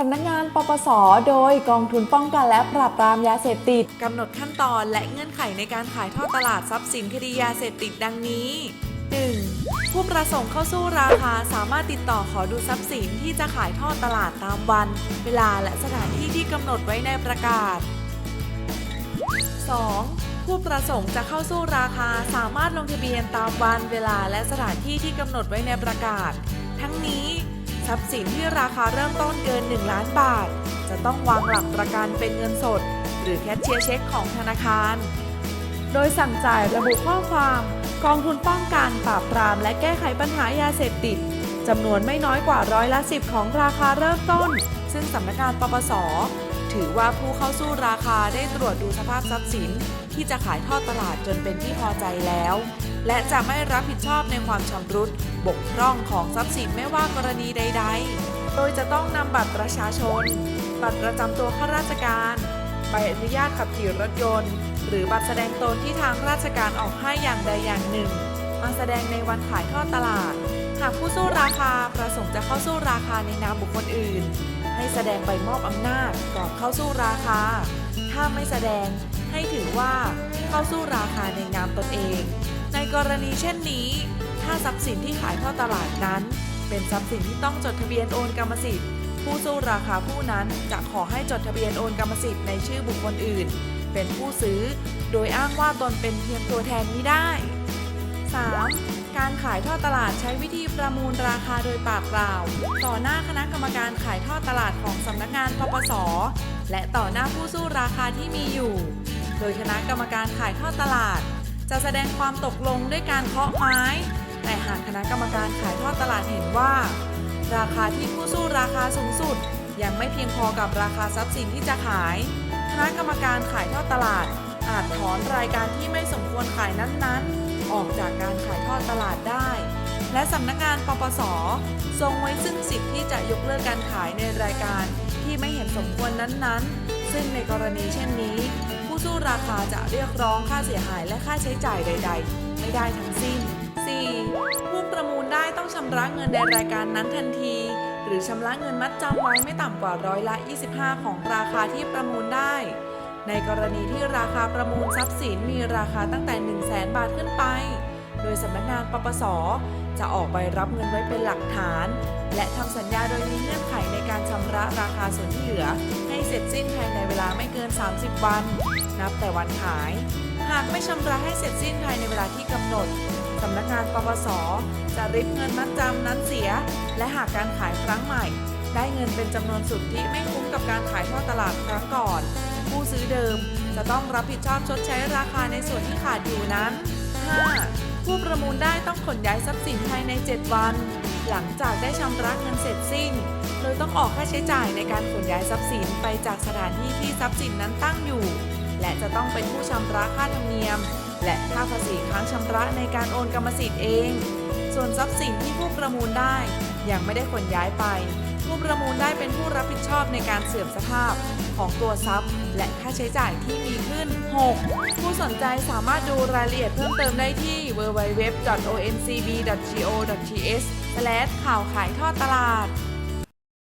สำนักงานปปส โดยกองทุนป้องกันและปราบปรามยาเสพติดกำหนดขั้นตอนและเงื่อนไขในการขายทอดตลาดทรัพย์สินคดียาเสพติดดังนี้ 1. ผู้ประสงค์เข้าสู้ราคาสามารถติดต่อขอดูทรัพย์สินที่จะขายทอดตลาดตามวัน เวลาและสถานที่ที่กำหนดไว้ในประกาศ 2. ผู้ประสงค์จะเข้าสู้ราคาสามารถลงทะเบียนตามวัน เวลาและสถานที่ที่กำหนดไว้ในประกาศ ทั้งนี้ ทรัพย์สินที่ราคาเริ่มต้นเกิน 1 ล้านบาท จะต้องวางหลักประกันเป็นเงินสด หรือแคชเชียร์เช็คของธนาคาร โดยสั่งจ่ายระบุข้อความ กองทุนป้องกันปราบปราม และแก้ไขปัญหายาเสพติดจำนวนไม่น้อยกว่าร้อยละสิบของราคาเริ่มต้น ซึ่งสำนักงานปปส ถือว่าผู้เข้าสู้ราคาได้ตรวจดูสภาพทรัพย์สิน ที่จะขายทอดตลาดจนเป็นที่พอใจแล้ว และจะไม่รับผิดชอบในความชำรุดบกพร่องของทรัพย์สินไม่ว่ากรณีใด ๆ โดยจะต้องนำบัตรประชาชน บัตรประจำตัวข้าราชการใบอนุญาตขับขี่รถยนต์ หรือบัตรแสดงตนที่ทางราชการออกให้อย่างใดอย่างหนึ่ง มาแสดงในวันขายทอดตลาด หากผู้สู้ราคาประสงค์จะเข้าสู้ราคาในนามบุคคลอื่น ให้แสดงใบมอบอำนาจก่อนเข้าสู้ราคา ถ้าไม่แสดงให้ถือว่าเข้าสู้ราคาในนามตนเอง ในกรณีเช่นนี้ ถ้าทรัพย์สินที่ขายทอดตลาดนั้น เป็นทรัพย์สินที่ต้องจดทะเบียนโอนกรรมสิทธิ์ผู้สู้ราคาผู้นั้นจะขอให้จดทะเบียนโอนกรรมสิทธิ์ในชื่อบุคคลอื่น เป็นผู้ซื้อ โดยอ้างว่าตนเป็นเพียงตัวแทนไม่ได้ 3. การขายทอดตลาดใช้วิธีประมูลราคาโดยปากเปล่า ต่อหน้าคณะกรรมการขายทอดตลาดของสำนักงานปปส และต่อหน้าผู้สู้ราคาที่มีอยู่ โดยคณะกรรมการขายทอดตลาด จะแสดงความตกลงด้วยการเคาะไม้ แต่หากคณะกรรมการขายทอดตลาดเห็นว่า ราคาที่ผู้สู้ราคาสูงสุด ยังไม่เพียงพอกับราคาทรัพย์สินที่จะขาย คณะกรรมการขายทอดตลาด อาจถอนรายการที่ไม่สมควรขายนั้นๆ ออกจากการขายทอดตลาดได้ และสำนักงานปปส ทรงไว้ซึ่งสิทธิ์ที่จะยกเลิกการขายในรายการที่ไม่เห็นสมควรนั้นๆ ซึ่งในกรณีเช่นนี้ ผู้สู้ราคาจะเรียกร้องค่าเสียหายและค่าใช้จ่ายใด ๆ ไม่ได้ทั้งสิ้น 4. ผู้ประมูลได้ต้องชำระเงินในรายการนั้นทันที หรือชำระเงินมัดจำไว้ไม่ต่ำกว่าร้อยละ 25 ของราคาที่ประมูลได้ ในกรณีที่ราคาประมูลทรัพย์สินมีราคาตั้งแต่ 1 0 0 0 0แบาทขึ้นไป โดยสำนักงานปปส จะออกใบรับเงินไว้เป็นหลักฐาน และทำสัญญาโดยมีเงื่อนไขในการชำระราคาส่วนที่เหลือ ให้เสร็จสิ้นภายในเวลาไม่เกิน 30 วัน นับแต่วันขาย หากไม่ชำระให้เสร็จสิ้นภายในเวลาที่กำหนดสำนักงานปปส จะริบเงินมัดจำนั้นเสีย และหากการขายครั้งใหม่ ได้เงินเป็นจำนวนสุทธิไม่คุ้มกับการขายทอดตลาดครั้งก่อน ซื้อเดิม จะต้องรับผิดชอบชดใช้ราคาในส่วนที่ขาดอยู่นั้น 5. ผู้ประมูลได้ต้องขนย้ายทรัพย์สินภายใน 7 วัน หลังจากได้ชำระเงินเสร็จสิ้น โดยต้องออกค่าใช้จ่ายในการขนย้ายทรัพย์สินไปจากสถานที่ที่ทรัพย์สินนั้นตั้งอยู่ และจะต้องเป็นผู้ชำระค่าธรรมเนียม และค่าภาษีค้างชำระในการโอนกรรมสิทธิ์เอง ส่วนทรัพย์สินที่ผู้ประมูลได้ยังไม่ได้ขนย้ายไป ผู้ประมูลได้เป็นผู้รับผิดชอบในการเสื่อมสภาพของตัวทรัพย์ และค่าใช้จ่ายที่มีขึ้น 6. ผู้สนใจสามารถดูรายละเอียดเพิ่มเติมได้ที่ www.oncb.go.th ข่าวขายทอดตลาด